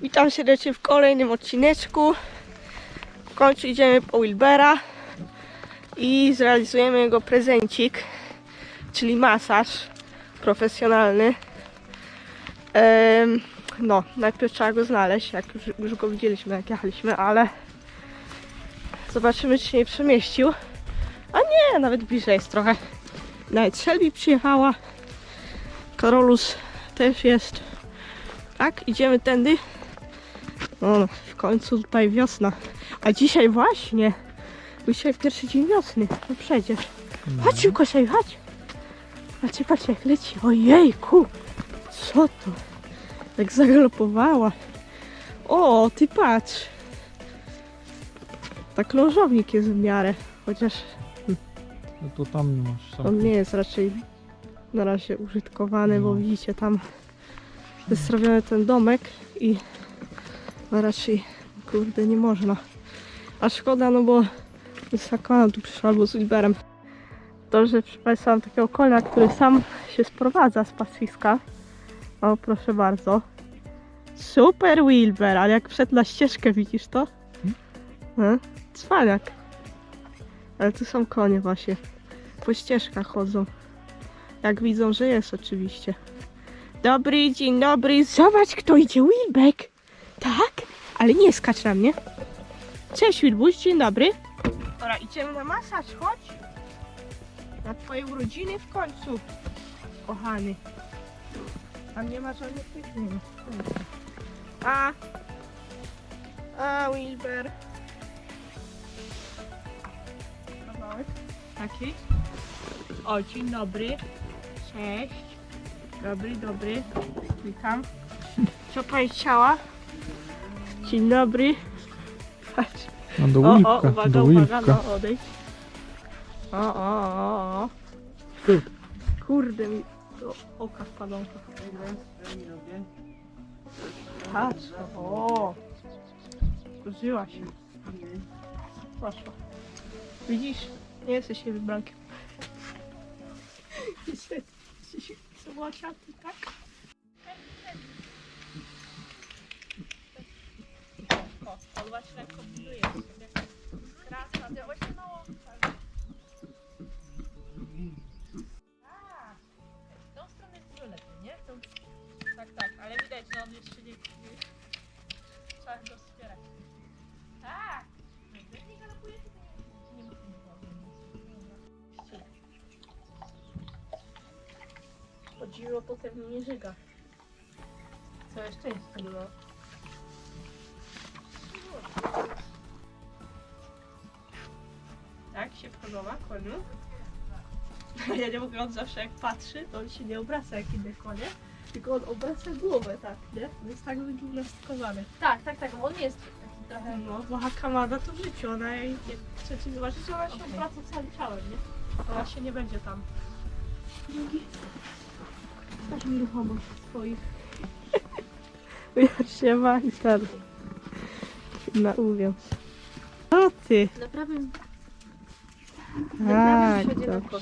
Witam serdecznie w kolejnym odcineczku. W końcu idziemy po Wilbera i zrealizujemy jego prezencik, czyli masaż profesjonalny. No, najpierw trzeba go znaleźć, jak już, już go widzieliśmy, jak jechaliśmy, ale zobaczymy, czy się nie przemieścił. A nie, nawet bliżej jest trochę. Nawet Shelby przyjechała. Karolus też jest. Tak, idziemy tędy. No, w końcu tutaj wiosna. A dzisiaj właśnie. Dzisiaj pierwszy dzień wiosny. No przecież. Chodź szybko sobie, chodź. Patrzcie, patrzcie jak leci. Ojejku. Co to? Jak zagalopowała. O, ty patrz. Tak krążownik jest w miarę. Chociaż No to tam nie masz on sam. nie jest raczej na razie użytkowany, bo No. widzicie tam jest zrobiony ten domek i no raczej kurde nie można. A szkoda, no bo z Hakona tu przyszła albo z Uberem. To, że mam takiego konia, który sam się sprowadza z pastwiska. O, proszę bardzo. Super Wilber, ale jak wszedł na ścieżkę, widzisz to? No, cwaniak. Ale to są konie właśnie po ścieżkach chodzą. Jak widzą, że jest oczywiście. Dobry, dzień dobry. Zobacz, kto idzie. Wilbek. Tak? Ale nie skacz na mnie. Cześć, Wilbuś. Dzień dobry. Dobra, idziemy na masaż. Chodź. Na twoje urodziny w końcu. Kochany. A nie ma żadnych ma. A. A, Wilber. Kawałek. Taki. O, dzień dobry. Cześć. Dobry, dobry. Witam. Co pani chciała? Dzień dobry. Patrz. No do O, o, Wilka, uwaga, do uwaga, no odejdź. O, o, o, o. Kurde mi do oka wpadło. Patrz, o. Użyła się. Poszła. Widzisz? Nie jesteś jej wybrankiem. Zobaczcie, tak? Właśnie właśnie na tą stronę jest dużo lepiej, nie? Tak, tak, ale widać, że on jeszcze nie... Trzeba go wspierać. Tak! Nie galopuje, to nie... Nie nie Chodziło potem nie żyga. Całe szczęście było. Podoba koniu? Ja nie mogę, on zawsze jak patrzy, to on się nie obraca jak inne konie, tylko on obraca głowę, tak, nie? On jest tak wygimnastykowany. Tak, tak, tak, bo on jest taki trochę... No, bo Hakamada to w życiu, ona jej nie chce ci zobaczyć, ona się Okej. obraca całym ciałem, nie? Ona się nie będzie tam. Drugi. Tak nieruchomo swoich. Ja się ma i ten. Na uwiąz. Ty? Na prawym, na Tak, na dobrze.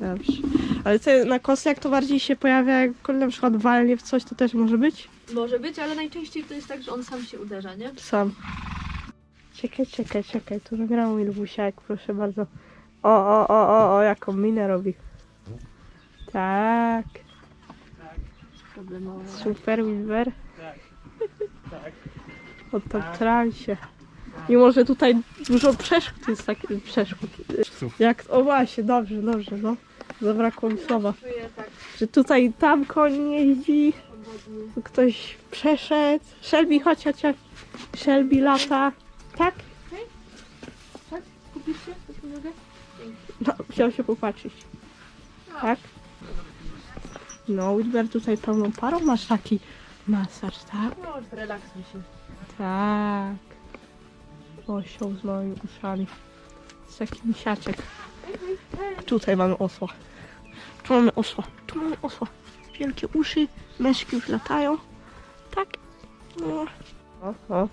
Dobrze. Ale co, na kostek to bardziej się pojawia, jak koń na przykład walnie w coś, to też może być? Może być, ale najczęściej to jest tak, że on sam się uderza, nie? Sam. Czekaj, czekaj, czekaj, tu nagrałam Ilbusiak, proszę bardzo. O, o, o, o, o, jaką minę robi. Tak, Problemowe. super Wilber. O to transie. Mimo, że tutaj dużo przeszkód jest takich przeszkód. Jak, o właśnie, dobrze, dobrze, no. Zabrakło mi słowa. Tak Że tutaj tam koń jeździ, ktoś przeszedł. Shelby, chodź, chodź, chodź. Shelby lata. Tak? Tak? Kupisz się? Coś mi mogę? No, chciał się popatrzeć. Tak? No, Wilber tutaj pełną parą masz taki masaż, tak? No, relaksuj się. Tak. Osioł z małymi uszami. Z taki misiaczek. Tutaj mamy osła. Tu mamy osła. Tu mamy osła. Wielkie uszy. Meszki już latają. Tak. No. O, o.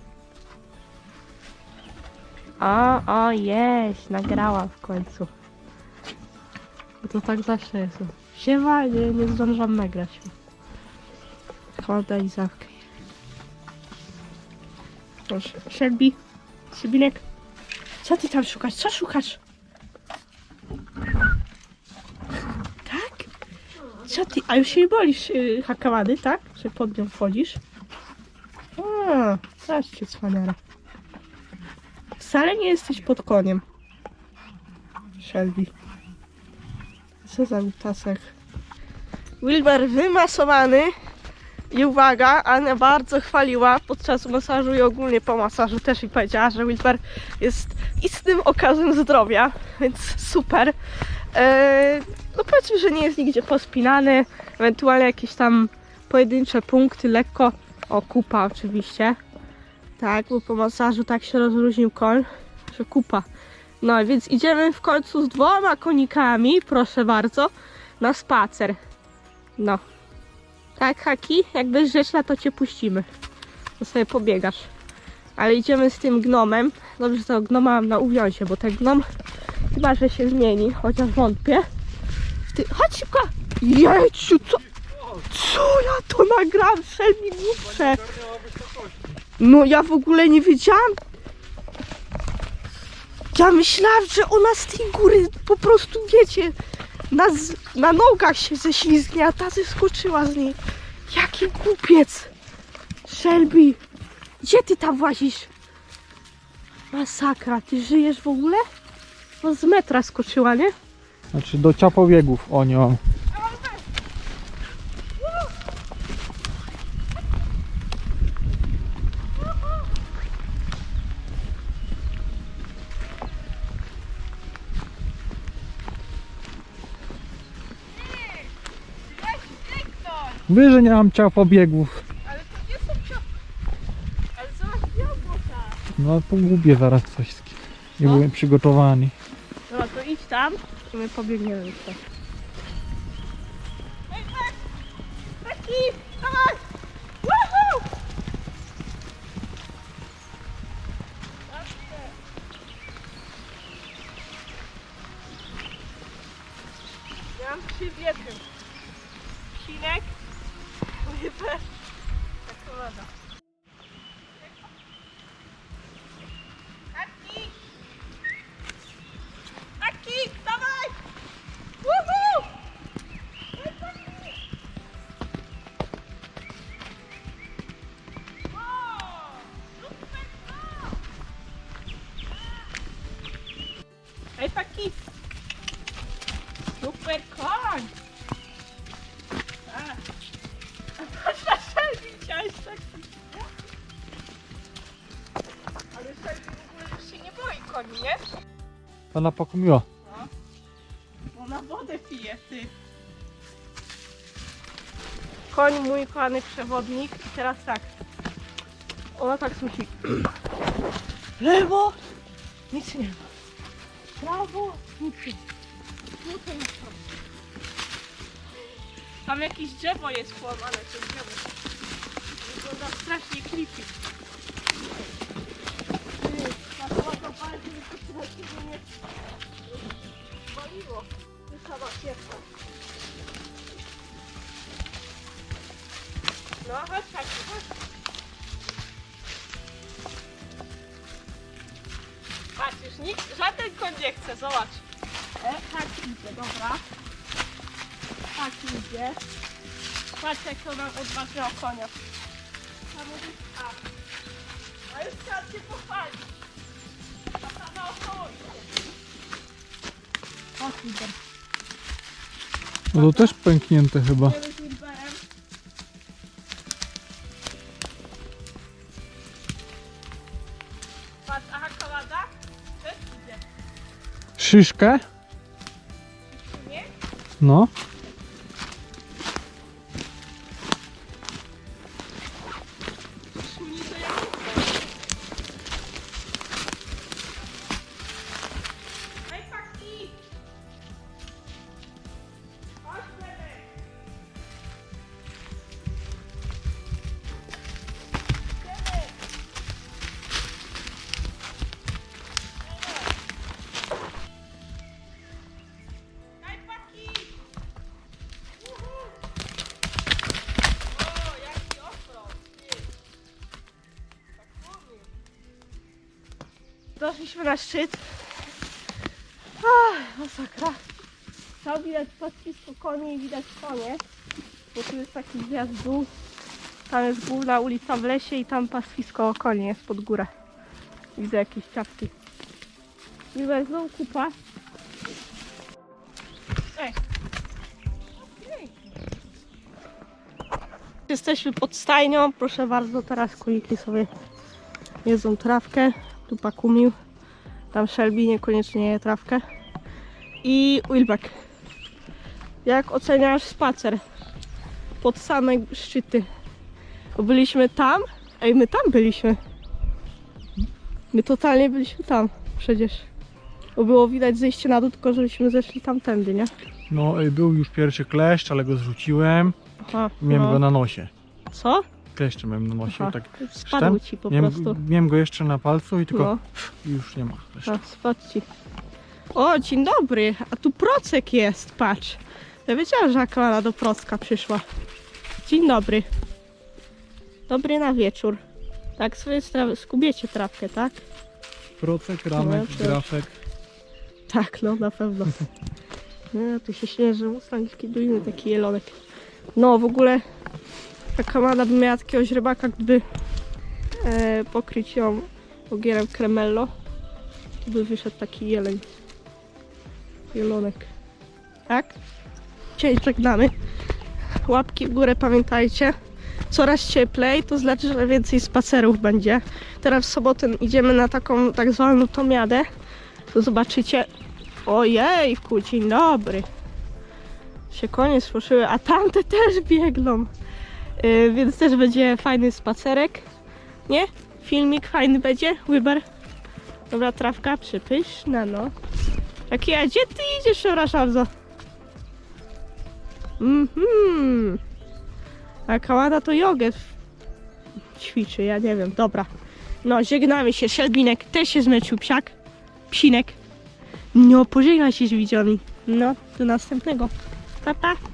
O, o, jest. Nagrałam w końcu. Bo to tak zawsze jest. Siewa, nie, nie zdążam nagrać. Choda i zawkę. Proszę. Shelby, Sybinek, co ty tam szukasz? Co szukasz? Tak? Co ty? A już się nie bolisz yy, tak? Że pod nią wchodzisz? A, zobaczcie, cwaniara. Wcale nie jesteś pod koniem. Shelby. Co za utasek. Wilber wymasowany. I uwaga, Ania bardzo chwaliła podczas masażu i ogólnie po masażu też i powiedziała, że Wilber jest istnym okazem zdrowia, więc super. Eee, no powiedzmy, że nie jest nigdzie pospinany, ewentualnie jakieś tam pojedyncze punkty, lekko. O, kupa oczywiście. Tak, bo po masażu tak się rozluźnił koń, że kupa. No więc idziemy w końcu z dwoma konikami, proszę bardzo, na spacer. No. Tak, Haki, jak grzeczna, to cię puścimy. To sobie pobiegasz. Ale idziemy z tym gnomem. Dobrze, że tego gnoma mam na uwiąsie, bo ten gnom chyba, że się zmieni, chociaż wątpię. Ty, chodź szybko! Jejciu, co? Co ja to nagram? Szelmi głupsze. No ja w ogóle nie wiedziałam. Ja myślałam, że ona z tej góry po prostu, wiecie, na, na nogach się ześlizgnie, a ta zeskoczyła z niej. Jaki głupiec! Shelby, gdzie ty tam włazisz? Masakra, ty żyjesz w ogóle? No z metra skoczyła, nie? Znaczy do ciapobiegów, o nie że nie mam ciapobiegów. Ale to nie są. Ale zobacz, jabłka. No to gubię zaraz coś. Nie No. byłem przygotowany. Dobra, to idź tam i my pobiegniemy tak. Taki! Dawaj! Woohoo! Ja mam trzy w jednym. Sinek, тепер. Так воно. Ona pokomiła. Ona wodę pije, ty. Koń mój kochany przewodnik i teraz tak. Ona tak musi. Lewo! Nic nie ma. Prawo! Nic nie ma. Tutaj jest to. Tam jakieś drzewo jest połamane, to drzewo. Wygląda strasznie creepy. Zobacz. E, tak idzie, dobra. Tak idzie. Patrz jak to nam odważyło konia. A. A już trzeba się pochwalić. A ta naokoło idzie. Idę. No to też pęknięte chyba. Szyszkę? Nie? No. Doszliśmy na szczyt. Ach, masakra. Tam widać pastwisko koni i widać konie. Bo tu jest taki zjazd w dół. Tam jest główna ulica w lesie i tam pastwisko koni jest pod górę. Widzę jakieś czapki. I wezmą kupa. Ej. Jesteśmy pod stajnią. Proszę bardzo, teraz króliki sobie jedzą trawkę. Tu pakumił. Tam Shelby niekoniecznie trawkę. I Wilbeck. Jak oceniasz spacer? Pod same szczyty. Bo byliśmy tam. Ej, my tam byliśmy. My totalnie byliśmy tam. Przecież. Bo było widać zejście na dół, tylko żeśmy zeszli tamtędy, nie? No był już pierwszy kleszcz, ale go zrzuciłem. Aha, Miałem no. go na nosie. Co? Kleszcze miałem na nosie, Aha, tak. Spadł ci po Miałem, prostu. miałem go jeszcze na palcu i tylko No. już nie ma kleszcza. Spadł ci. O, dzień dobry. A tu procek jest, patrz. Ja wiedziałam, że Aklara do procka przyszła. Dzień dobry. Dobry na wieczór. Tak sobie skubiecie trawkę, tak? Procek, ramek, No, grafek. Tak, no na pewno. No, tu się śnieży, mustangiczki duiny, taki jelonek. No, w ogóle taka mada by miała jakiegoś rybaka, gdyby e, pokryć ją ogierem kremello, to by wyszedł taki jeleń. Jelonek. Tak? Dzisiaj żegnamy. Łapki w górę pamiętajcie. Coraz cieplej, to znaczy, że więcej spacerów będzie. Teraz w sobotę idziemy na taką tak zwaną tomiadę. To zobaczycie. Ojejku, dzień dobry. Się konie spłoszyły, a tamte też biegną. Yy, więc też będzie fajny spacerek. Nie? Filmik fajny będzie, Wilber. Dobra, trawka przypyszna, no. Jak ja, gdzie ty idziesz, przepraszam bardzo? Mhm. A Kałada to jogę ćwiczy, ja nie wiem, dobra. No, żegnamy się, Szelbinek też się zmęczył, psiak. Psinek. No, pożegnaj się z widzami. No, do następnego. Pa, pa.